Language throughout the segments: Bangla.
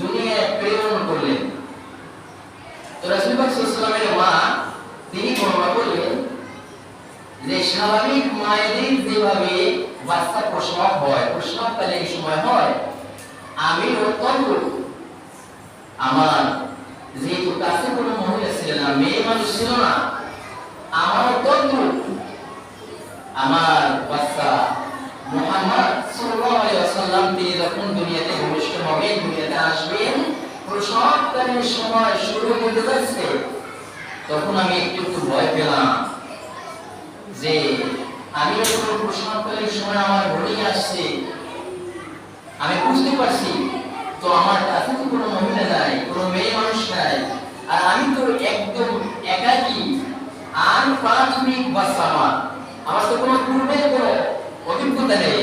দুনিয়ায় প্রেরণ করলেন? তো মা, তিনি বর্ণনা করলেন যে স্বাভাবিক মায়েদের যেভাবে বাচ্চা হয় সময় হয়, আমি আমার যেহেতু কাছে কোনো মহিলা ছিল না, মেয়ে মানুষ ছিল না আমার অত্যন্ত আমার বাচ্চা মোহাম্মদ ওয়াসাল্লাম যখন দুনিয়াতে ভূমিষ্ঠ হবেন দুনিয়াতে আসবেন প্রসবকালীন সময় শুরু হতে যাচ্ছে। তখন আমি একটু একটু ভয় পেলাম যে, আমি যখন প্রসবকালীন সময় আমার ঘড়ি আসছে, আমি বুঝতে পারছি, তো আমার কাছে তো কোনো মহিলা নাই, কোনো মেয়ে মানুষ নাই, আর আমি তো একদম একাকী আর প্রাথমিক বাচ্চা আমার আমার তো কোনো পূর্বের কোনো অভিজ্ঞতা নেই।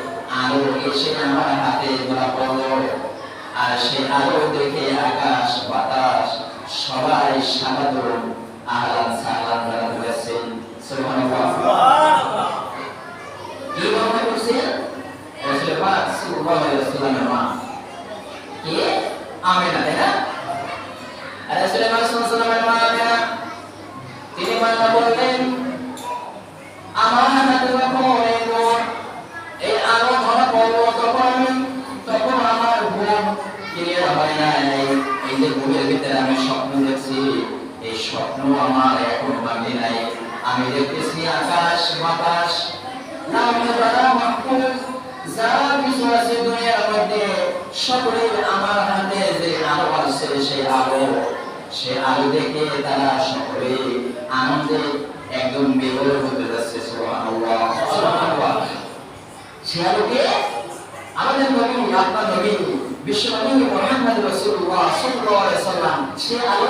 আলো এসে আমার হাতে ধরা পড়ল। আর সে আলো দেখে আকাশ, বাতাস, সবাই সাধারণ আহ্লাদ সাহলাদ দ্বারা ধরেছেন কি বর্ণনা করছেন রাসূল পাক সাল্লাল্লাহু মা। কে? আমেনা, তাই না? আর রাসূল পাক সাল্লাল্লাহু আলাইহি ওয়াসাল্লামের মা তিনি বর্ণনা করলেন আমার হাতে যখন এই নূর, এই আলো ধরা পড়ল তখন আমি তখন আমার ঘুম ক্লিয়ার হয় নাই এই যে ঘুমের ভিতরে আমি স্বপ্ন দেখছি এই স্বপ্ন আমার এখন ভাঙে নাই। আমি দেখতেছি আকাশ, বাতাস। যা কিছু আছে দুনিয়ার মধ্যে সকলে আমার হাতে যে আলো আছে সেই আলো। সে আলো দেখে তারা সকলে আনন্দে একদম বিবর হতে যাচ্ছে সে আলোকে আমাদের নবী আপনার নবী বিশ্ব নবী মুহাম্মদ রাসূলুল্লাহ সাল্লাম সে আলো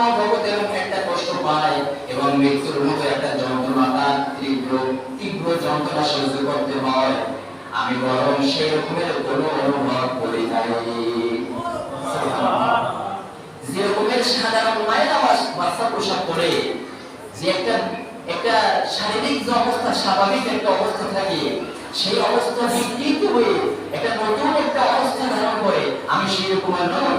অন্য জগতের একটা কষ্ট পায় এবং মৃত্যুর মতো একটা যন্ত্রণা, তার তীব্র তীব্র যন্ত্রণা সহ্য করতে হয়। আমি বরং সেই রকমের কোনো অনুভব করি নাই। যেরকমের সাধারণ মায়েরা বাচ্চা প্রসাব করে, যে একটা একটা শারীরিক যে অবস্থা, স্বাভাবিক একটা অবস্থা থাকে, সেই অবস্থা বিকৃত হয়ে একটা নতুন একটা অবস্থা ধারণ করে। আমি সেই রকমের নই।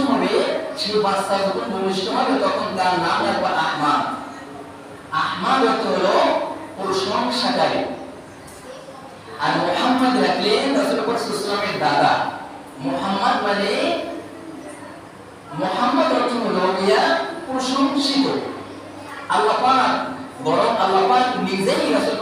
সেই বাচ্চা যখন ভূমিষ্ঠ হবে, তখন তার নাম রাখব আহমদ। আহমদ অর্থ হলো প্রশংসাকারী। আর মোহাম্মদ রাখলেন রাসূল পাক দাদা। মোহাম্মদ মানে মোহাম্মদ অর্থ হলো ইয়া প্রশংসিত। আল্লাহ পাক বরং আল্লাহ নিজেই রাসূল